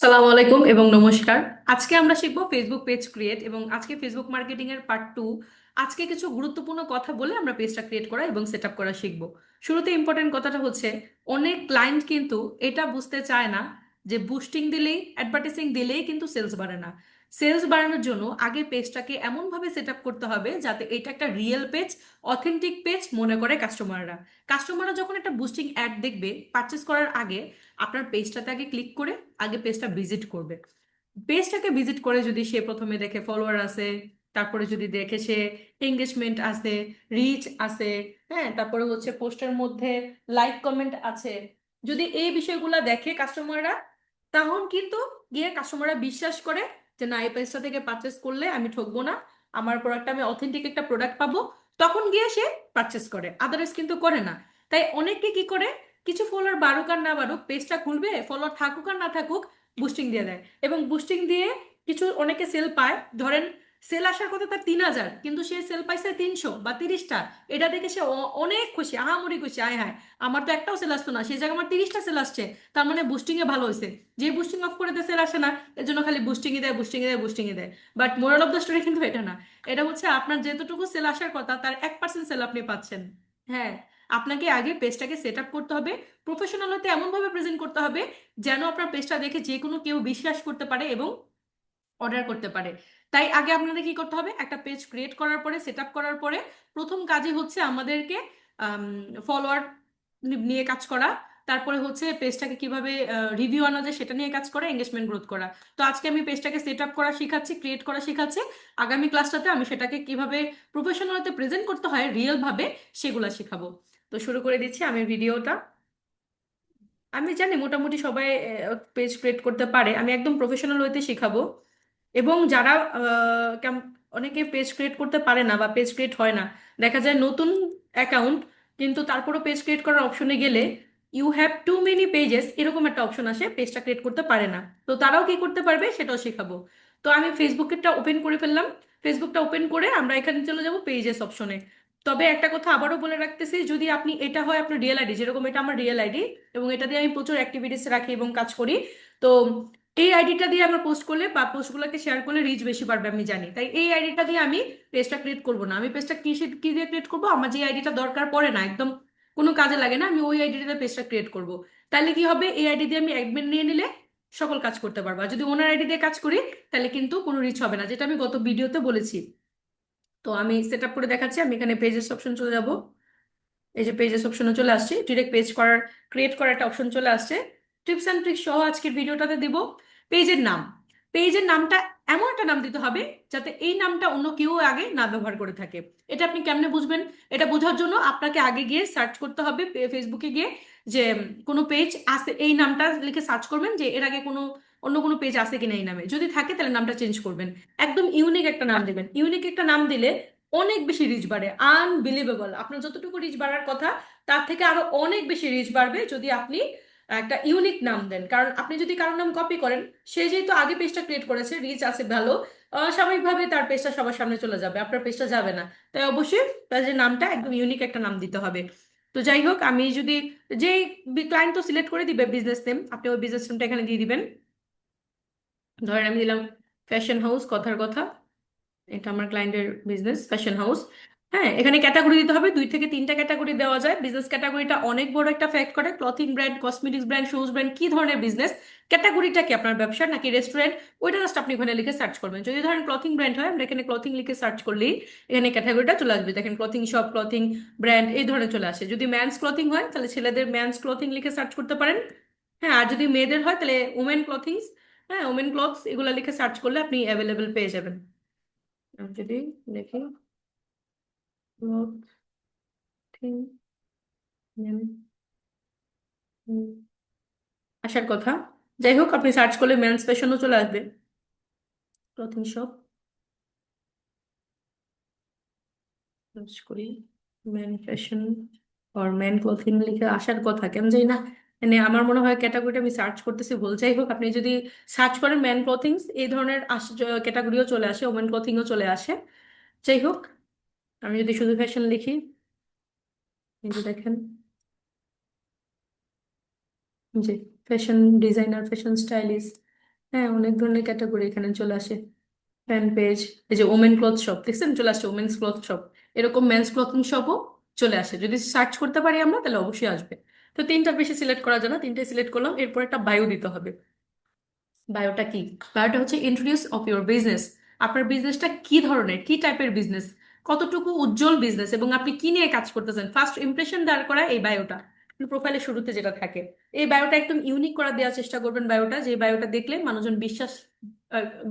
সালাম আলাইকুম এবং নমস্কার। আজকে আমরা শিখব ফেসবুক পেজ ক্রিয়েট এবং আজকে ফেসবুক মার্কেটিং এর পার্ট টু আজকে কিছু গুরুত্বপূর্ণ কথা বলে আমরা পেজটা ক্রিয়েট করা এবং সেট আপ করা শিখব। শুরুতে ইম্পর্টেন্ট কথাটা হচ্ছে, অনেক ক্লায়েন্ট কিন্তু এটা বুঝতে চায় না যে বুস্টিং দিলেই অ্যাডভার্টাইজিং দিলেই কিন্তু সেলস বাড়ে না। সেলস বাড়ানোর জন্য আগে পেজটাকে এমনভাবে সেট আপ করতে হবে যাতে এটা একটা রিয়েল পেজ অথেন্টিক পেজ মনে করে কাস্টমাররা কাস্টমাররা যখন একটা বুস্টিং অ্যাড দেখবে পারচেস করার আগে আপনার পেজটাতে আগে ক্লিক করে আগে পেজটা ভিজিট করবে। পেজটাকে ভিজিট করে যদি সে প্রথমে দেখে ফলোয়ার আছে, তারপরে যদি দেখে সে এঙ্গেজমেন্ট আছে রিচ আছে হ্যাঁ তারপরে হচ্ছে পোস্টের মধ্যে লাইক কমেন্ট আছে, যদি এই বিষয়গুলো দেখে কাস্টমাররা তখন কিন্তু গিয়ে কাস্টমাররা বিশ্বাস করে যে না, এই পেজটা থেকে পারচেস করলে আমি ঠকবো না, আমার প্রোডাক্টটা আমি অথেন্টিক একটা প্রোডাক্ট পাবো, তখন গিয়ে সে পারচেস করে আদারওয়াইজ কিন্তু করে না। তাই অনেকে কি করে? কিছু ফলোয়ার বাড়ুক আর না বাড়ুক পেজটা খুলবে ফলোয়ার থাকুক আর না থাকুক বুস্টিং দিয়ে দেয়। এবং বুস্টিং দিয়ে কিছু অনেকে সেল পায়। ধরেন সেল আসার কথা তার তিন হাজার, কিন্তু সে সেল পাইছে তিনশো বা তিরিশটা। এটা দেখে সে অনেক খুশি, আহামরি খুশি, আয় হায়, আমার তো একটাও সেল আসতো না সেই জায়গায় আমার তিরিশটা সেল আসছে, তার মানে বুস্টিং এ ভালো হয়েছে। যে বুস্টিং অফ করে দেয় সেল আসে না, এর জন্য খালি বুস্টিং দেয় বুস্টিং দেয় বুস্টিং দেয়। But moral of the story কিন্তু এটা না। এটা হচ্ছে আপনার যেতটুকু সেল আসার কথা, তার এক পার্সেন্ট সেল আপনি পাচ্ছেন। হ্যাঁ আপনাকে আগে পেজটাকে সেট আপ করতে হবে। প্রফেশনাল হতে এমনভাবে প্রেজেন্ট করতে হবে যেন আপনার পেজটা দেখে যে কোনো কেউ বিশ্বাস করতে পারে এবং অর্ডার করতে পারে। তাই আগে আপনাদের কি করতে হবে? একটা পেজ ক্রিয়েট করার পরে সেট করার পরে প্রথম কাজই হচ্ছে আমাদেরকে ফলোয়ার নিয়ে কাজ করা। তারপরে হচ্ছে পেজটাকে কীভাবে রিভিউ আনা যায় সেটা নিয়ে কাজ করা এঙ্গেজমেন্ট গ্রোথ করা। তো আজকে আমি পেজটাকে সেট আপ করা শেখাচ্ছি ক্রিয়েট করা শেখাচ্ছি। আগামী ক্লাসটাতে আমি সেটাকে কীভাবে প্রফেশনালতে প্রেজেন্ট করতে হয় রিয়েলভাবে সেগুলো শেখাবো। তো শুরু করে দিচ্ছি আমি ভিডিওটা। আমি জানি মোটামুটি সবাই পেজ ক্রিয়েট করতে পারে। আমি একদম প্রফেশনাল ওয়েতে শেখাবো। এবং যারা অনেকে পেজ ক্রিয়েট করতে পারে না বা পেজ ক্রিয়েট হয় না, দেখা যায় নতুন অ্যাকাউন্ট কিন্তু তারপরও পেজ ক্রিয়েট করার অপশনে গেলে you have too many pages এরকম একটা অপশন আসে পেজটা ক্রিয়েট করতে পারে না। তো তারাও কি করতে পারবে, সেটাও শেখাবো। তো আমি ফেসবুকেরটা ওপেন করে ফেললাম। ফেসবুকটা ওপেন করে আমরা এখানে চলে যাব পেজেস অপশনে তবে একটা কথা আবারও বলে রাখতেছি, যদি আপনি, এটা হয় আপনার রিয়েল আইডি যেরকম এটা আমার রিয়েল আইডি এবং এটা দিয়ে আমি প্রচুর অ্যাক্টিভিটিস রাখি এবং কাজ করি, তো এই আইডিটা দিয়ে আমরা পোস্ট করলে বা পোস্টগুলোকে শেয়ার করলে রিচ বেশি পারবে আমি জানি। তাই এই আইডিটা দিয়ে আমি পেজটা ক্রিয়েট করব না। আমি পেজটা কি কি দিয়ে ক্রিয়েট করব? আমার যে আইডিটা দরকার পড়ে না, একদম কোনো কাজে লাগে না, আমি ওই আইডিটা পেজটা ক্রিয়েট করব। তাহলে কি হবে? এই আইডি দিয়ে আমি অ্যাডমিন নিয়ে নিলে সকল কাজ করতে পারব। যদি ওনার আইডি দিয়ে কাজ করি তাহলে কিন্তু কোনো রিচ হবে না, যেটা আমি গত ভিডিওতে বলেছি। তো আমি সেট আপ করে দেখাচ্ছি, আমি এখানে পেজেস অপশন চলে যাব। এই যে পেজেস অপশনে চলে আসছে ডিরেক্ট পেজ করার ক্রিয়েট করার একটা অপশন চলে আসছে। টিপস অ্যান্ড ট্রিক্স সহ আজকের ভিডিওটাতে দিব। পেজের নাম। পেজের নামটা এমন একটা নাম দিতে হবে যাতে এই নামটা অন্য কেউ আগে না ব্যবহার করে থাকে। এটা আপনি কেমনে বুঝবেন? এটা বোঝার জন্য আপনাকে আগে গিয়ে সার্চ করতে হবে ফেসবুকে গিয়ে যে, কোনো পেজ আছে, এই নামটা লিখে সার্চ করবেন যে এর আগে কোনো অন্য কোনো পেজ আছে কিনা এই নামে। যদি থাকে তাহলে নামটা চেঞ্জ করবেন। একদম ইউনিক একটা নাম দেবেন। ইউনিক একটা নাম দিলে অনেক বেশি রিচ বাড়ে। আনবিলিভেবল আপনার যতটুকু রিচ বাড়ার কথা তার থেকে আরও অনেক বেশি রিচ বাড়বে যদি আপনি একটা ইউনিক নাম দেন। কারণ আপনি যদি কারোর নাম কপি করেন সে যেহেতু আগে পেজটা ক্রিয়েট করেছে রিচ আছে ভালো স্বাভাবিকভাবে তার পেজটা সবার সামনে চলে যাবে আপনার পেজটা যাবে না। তাই অবশ্যই পেজের নামটা একদম ইউনিক একটা নাম দিতে হবে। তো যাই হোক আমি যদি যে ক্লায়েন্ট তো সিলেক্ট করে দিবে বিজনেস নেম আপনি ওই বিজনেস নেমটা এখানে দিয়ে দিবেন। ধরেন আমি দিলাম ফ্যাশন হাউস কথার কথা। এটা আমার ক্লায়েন্টের বিজনেস ফ্যাশন হাউস হ্যাঁ এখানে ক্যাটাগরি দিতে হবে, দুই থেকে তিনটা ক্যাটাগরি দেওয়া যায়। বিজনেস ক্যাটাগরিটা অনেক বড় একটা ফ্যাক্ট করে। Clothing brand cosmetics brand shoes brand কি ধরনের বিজনেস ক্যাটাগরিটা কি আপনার ব্যবসা নাকি রেস্টুরেন্ট ওইটা জাস্ট আপনি ওখানে লিখে সার্চ করবেন। যদি ধরেন ক্লথিং ব্র্যান্ড হয়, আমরা এখানে ক্লথিং লিখে সার্চ করলেই এখানে ক্যাটাগরিটা চলে আসবে। দেখেন ক্লথিং শপ ক্লথিং ব্র্যান্ড এই ধরনের চলে আসে। যদি ম্যানস ক্লথিং হয়, তাহলে ছেলেদের ম্যানস ক্লথিং লিখে সার্চ করতে পারেন। হ্যাঁ আর যদি মেয়েদের হয়, তাহলে উমেন ক্লথিংস হ্যাঁ উমেন ক্লথস এগুলো লিখে সার্চ করলে আপনি অ্যাভেলেবেল পেয়ে যাবেন। যদি দেখি আসার কথা। যাই হোক, আপনি সার্চ করলে মেন্স ফ্যাশনও চলে আসবে। ক্লথিং শপ সার্চ করি মেন ফ্যাশন আর মেন ক্লথিং লিখে আসার কথা। কেন জানি না মানে আমার মনে হয় ক্যাটাগরিটা আমি সার্চ করতেছি, ভুল, যাই হোক, আপনি যদি সার্চ করেন ম্যান ক্লথিংস এই ধরনের ক্যাটাগরিও চলে আসে ওমেন ক্লথিংও চলে আসে। যাই হোক, আমি যদি শুধু ফ্যাশন লিখি যে দেখেন। যে ফ্যাশন ডিজাইনার ফ্যাশন স্টাইলিস্ট হ্যাঁ অনেক ধরনের ক্যাটাগরি এখানে চলে আসে। ফ্যান পেজ এই যে ওমেন ক্লথ শপ দেখছেন? চলে আসছে ওমেন্স ক্লথ শপ এরকম মেন্স ক্লথিং শপও চলে আসে। যদি সার্চ করতে পারি আমরা, তাহলে অবশ্যই আসবে। তো তিনটার বেশি সিলেক্ট করা যায় না তিনটাই সিলেক্ট করলাম, এরপর একটা বায়ো দিতে হবে। বায়োটা কি? বায়োটা হচ্ছে ইন্ট্রোডিউস অফ ইউর বিজনেস আপনার বিজনেসটা কি ধরনের, কি টাইপের বিজনেস কতটুকু উজ্জ্বল বিজনেস এবং আপনি কি নিয়ে কাজ করতেছেন? ফার্স্ট ইমপ্রেশন দাঁড় করা এই বায়োটা প্রোফাইলের শুরুতে যেটা থাকে। এই বায়োটা একদম ইউনিক করা দেওয়ার চেষ্টা করবেন বায়োটা যে বায়োটা দেখলে মানুষজন বিশ্বাস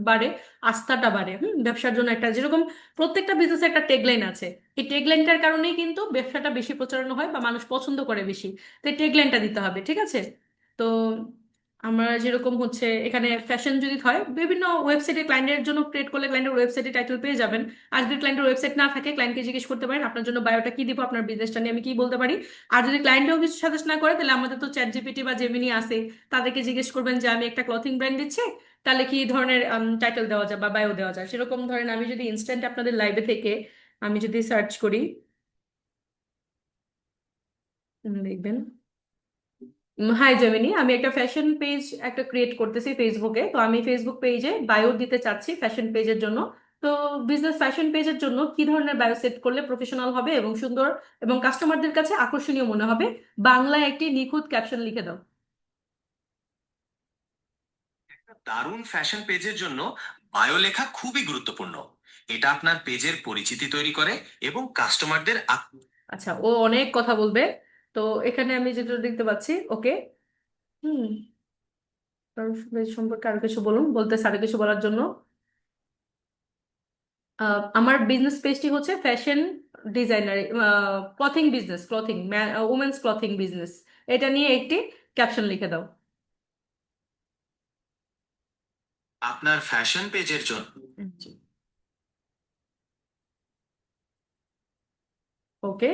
বাড়ে, আস্থাটা বাড়ে। হুম, ব্যবসার জন্য একটা যেরকম প্রত্যেকটা বিজনেসে একটা টেগলাইন আছে। এই টেগলাইনটার কারণেই কিন্তু ব্যবসাটা বেশি প্রচারণ হয় বা মানুষ পছন্দ করে বেশি। তো এই টেগলাইনটা দিতে হবে, ঠিক আছে? তো আমরা যেরকম হচ্ছে এখানে ফ্যাশন যদি হয়, বিভিন্ন ওয়েবসাইটে ক্লায়েন্টের জন্য ক্রিয়েট করলে ক্লায়েন্টের ওয়েবসাইটে টাইটেল পেয়ে যাবেন। আর যদি ক্লায়েন্টের ওয়েবসাইট না থাকে ক্লায়েন্টকে জিজ্ঞেস করতে পারেন, আপনার জন্য বায়োটা কি দিব, আপনার বিজনেসটা নিয়ে আমি কি বলতে পারি। আর যদি ক্লায়েন্টও কিছু সাজেস্ট না করে, তাহলে আমাদের তো চ্যাট জিপিটি বা জেমিনি আছে। তাদেরকে জিজ্ঞেস করবেন যে, আমি একটা ক্লথিং ব্র্যান্ড দিচ্ছি তাহলে কি ধরনের টাইটেল দেওয়া যায় বা বায়ো দেওয়া যায়? সেরকম ধরেন আমি যদি ইনস্ট্যান্ট আপনাদের লাইভে থেকে আমি যদি সার্চ করি দেখবেন। হাই জেমিনি আমি একটা ফ্যাশন পেজ একটা ক্রিয়েট করতেছি ফেসবুকে তো আমি ফেসবুক পেজে বায়ো দিতে চাচ্ছি ফ্যাশন পেজের জন্য। তো বিজনেস ফ্যাশন পেজের জন্য কি ধরনের বায়ো সেট করলে প্রফেশনাল হবে এবং সুন্দর এবং কাস্টমারদের কাছে আকর্ষণীয় মনে হবে? বাংলায় একটি নিখুঁত ক্যাপশন লিখে দাও একটা দারুণ ফ্যাশন পেজের জন্য বায়ো লেখা খুবই গুরুত্বপূর্ণ। এটা আপনার পেজের পরিচিতি তৈরি করে এবং কাস্টমারদের আচ্ছা ও অনেক কথা বলবে। তো এখানে আমি যেটা দেখতে পাচ্ছি, ওকে? হুম। সম্পর্কে আরও কিছু বলুন বলতে আরও কিছু বলার জন্য। আমার বিজনেস পেজটি হচ্ছে fashion designer clothing business clothing women's clothing business এটা নিয়ে একটি ক্যাপশন লিখে দাও। আপনার ফ্যাশন পেজের জন্য। ওকে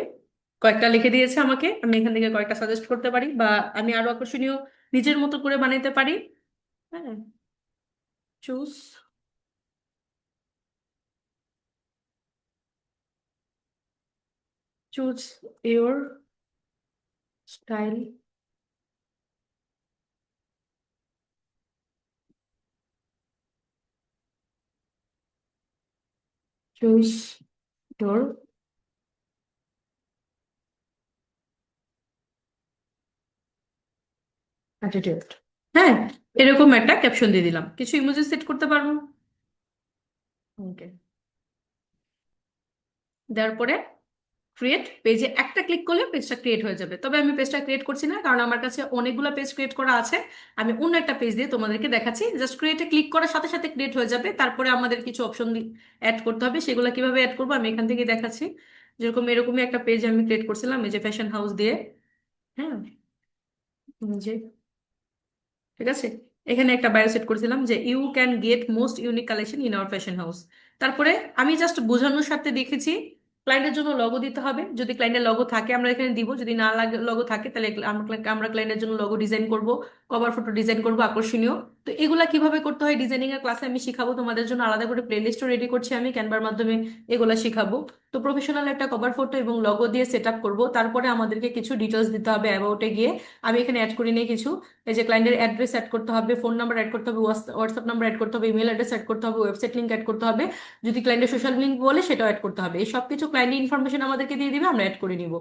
কয়েকটা লিখে দিয়েছে আমাকে, আমি এখান থেকে কয়েকটা সাজেস্ট করতে পারি বা আমি আরও আকর্ষণীয় নিজের মতো করে বানাইতে পারি। হ্যাঁ choose choose your style choose door. Attitude হ্যাঁ এরকম একটা ক্যাপশন দিয়ে দিলাম। কিছু ইমোজি সেট করতে পারব? ওকে দেওয়ার পরে ক্রিয়েট পেজে একটা ক্লিক করলে পেজটা ক্রিয়েট হয়ে যাবে। তবে আমি পেজটা ক্রিয়েট করছি না, কারণ আমার কাছে অনেকগুলো পেজ ক্রিয়েট করা আছে। আমি অন্য একটা পেজ দিয়ে তোমাদেরকে দেখাচ্ছি। জাস্ট ক্রিয়েটে ক্লিক করার সাথে সাথে ক্রিয়েট হয়ে যাবে। তারপরে আমাদের কিছু অপশন অ্যাড করতে হবে। সেগুলো কীভাবে অ্যাড করব আমি এখান থেকে দেখাচ্ছি। যেরকম এরকমই একটা পেজ আমি ক্রিয়েট করছিলাম, এই যে ফ্যাশন হাউস দিয়ে। হ্যাঁ? যে। ঠিক আছে? এখানে একটা বায়ো সেট করেছিলাম যে you can get most unique collection in our fashion house তারপরে আমি জাস্ট বোঝানোর সাথে দেখেছি ক্লায়েন্টের জন্য লগো দিতে হবে। যদি ক্লায়েন্টের লগো থাকে, আমরা এখানে দিব। যদি না লাগে লগো থাকে, তাহলে আমরা ক্লায়েন্টের জন্য লগো ডিজাইন করব কভার ফটো ডিজাইন করব, আকর্ষণীয়। তো এগুলা কীভাবে করতে হয়? ডিজাইনিং এর ক্লাসে আমি শিখাবো। তোমাদের জন্য আলাদা করে প্লে লিস্টও রেডি করছি আমি। ক্যানভার মাধ্যমে এগুলা শিখাবো। তো প্রফেশনাল একটা কভার ফটো এবং লগো দিয়ে সেট আপ করব। তারপরে আমাদেরকে কিছু ডিটেলস দিতে হবে অ্যাবাউটে গিয়ে। আমি এখানে অ্যাড করি নিয়ে কিছু। এই যে ক্লায়েন্টের অ্যাড্রেস অ্যাড করতে হবে ফোন নাম্বার অ্যাড করতে হবে হোয়াটসঅ্যাপ নাম্বার অ্যাড করতে হবে ইমেল অ্যাড্রেস অ্যাড করতে হবে ওয়েবসাইট লিঙ্ক অ্যাড করতে হবে। যদি ক্লায়েন্টের সোশ্যাল লিঙ্ক বলে, সেটাও অ্যাড করতে হবে। এই সব কিছু ক্লায়েন্টের ইনফরমেশন আমাদেরকে দিয়ে দিবে, আমরা অ্যাড করে নিব।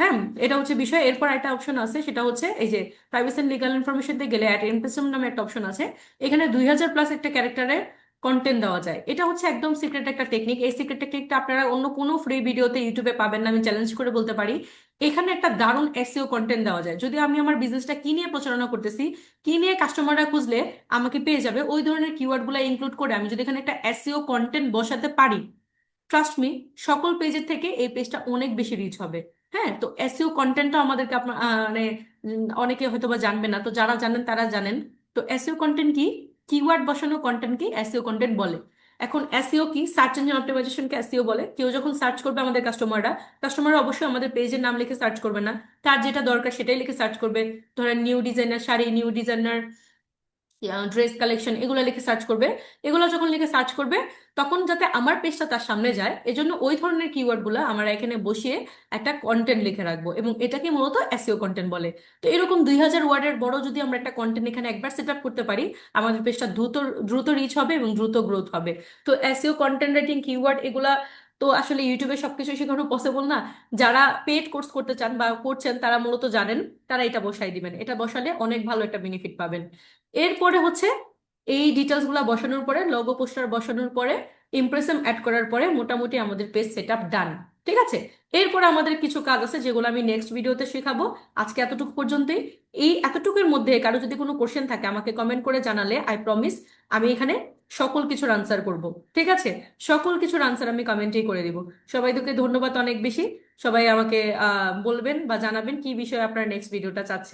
হ্যাঁ এটা হচ্ছে বিষয়। এরপর একটা অপশন আছে, সেটা হচ্ছে এই যে প্রাইভেসি এন্ড লিগাল ইনফরমেশন দিয়ে গেলে অ্যাড ইমপ্রেশন নামে একটা অপশন আছে। এখানে দুই হাজার প্লাস একটা ক্যারেক্টারের কন্টেন্ট দেওয়া যায়। এটা হচ্ছে একদম সিক্রেট একটা টেকনিক এই সিক্রেট টেকনিকটা আপনারা অন্য কোনো ফ্রি ভিডিওতে ইউটিউবে পাবেন না, আমি চ্যালেঞ্জ করে বলতে পারি। এখানে একটা দারুণ এসিও কন্টেন্ট দেওয়া যায়। যদি আমি আমার বিজনেসটা কি নিয়ে প্রচারণা করতেছি, কি নিয়ে কাস্টমাররা খুঁজলে আমাকে পেয়ে যাবে, ওই ধরনের কিওয়ার্ডগুলো ইনক্লুড করে আমি যদি এখানে একটা এসিও কন্টেন্ট বসাতে পারি ট্রাস্ট মি সকল পেজের থেকে এই পেজটা অনেক বেশি রিচ হবে। হ্যাঁ তো এসইও কন্টেন্টটা আমাদেরকে আপনার মানে অনেকে হয়তো বা জানবে না। তো যারা জানেন, তারা জানেন। তো এসইও কন্টেন্ট কি? কিওয়ার্ড বসানো কন্টেন্টকে এসইও কন্টেন্ট বলে। এখন এসইও কি? সার্চ ইঞ্জিন অপটিমাইজেশনকে এসইও বলে। কেউ যখন সার্চ করবে আমাদের কাস্টমাররা কাস্টমাররা অবশ্যই আমাদের পেজের নাম লিখে সার্চ করবে না। তার যেটা দরকার সেটাই লিখে সার্চ করবে। ধরেন new designer sari new designer dress collection এগুলো লিখে সার্চ করবে। এগুলো যখন লিখে সার্চ করবে তখন যাতে আমার পেজটা তার সামনে যায় এজন্য ওই ধরনের কিওয়ার্ডগুলো আমরা এখানে বসিয়ে একটা কন্টেন্ট লিখে রাখব এবং এটাকে মূলত এসইও কন্টেন্ট বলে। তো এরকম দুই হাজার ওয়ার্ডের বড় যদি আমরা একটা কন্টেন্ট এখানে একবার সেট আপ করতে পারি আমাদের পেজটা দ্রুত দ্রুত রিচ হবে এবং দ্রুত গ্রোথ হবে। তো এসইও কন্টেন্ট রাইটিং কিওয়ার্ড এগুলা তো আসলে ইউটিউবে সবকিছু শেখানো পসিবল না। যারা পেড কোর্স করতে চান বা করছেন তারা মূলত জানেন তারা এটা বসাই দিবেন। এটা বসালে অনেক ভালো একটা বেনিফিট পাবেন। এরপরে হচ্ছে এই ডিটেলসগুলা বসানোর পরে লোগো পোস্টার বসানোর পরে ইমপ্রেশন অ্যাড করার পরে মোটামুটি আমাদের পেজ সেট ডান ঠিক আছে? এরপরে আমাদের কিছু কাজ আছে যেগুলো আমি নেক্সট ভিডিওতে শেখাবো। আজকে এতটুকু পর্যন্তই। এই এতটুকুর মধ্যে কারও যদি কোনো কোশ্চেন থাকে, আমাকে কমেন্ট করে জানালে আই প্রমিস আমি এখানে সকল কিছুর আনসার করব, ঠিক আছে? সকল কিছুর আনসার আমি কমেন্টেই করে দিব। সবাইকে ধন্যবাদ অনেক বেশি। সবাই আমাকে বলবেন বা জানাবেন কি বিষয়ে আপনারা নেক্সট ভিডিওটা চাচ্ছেন।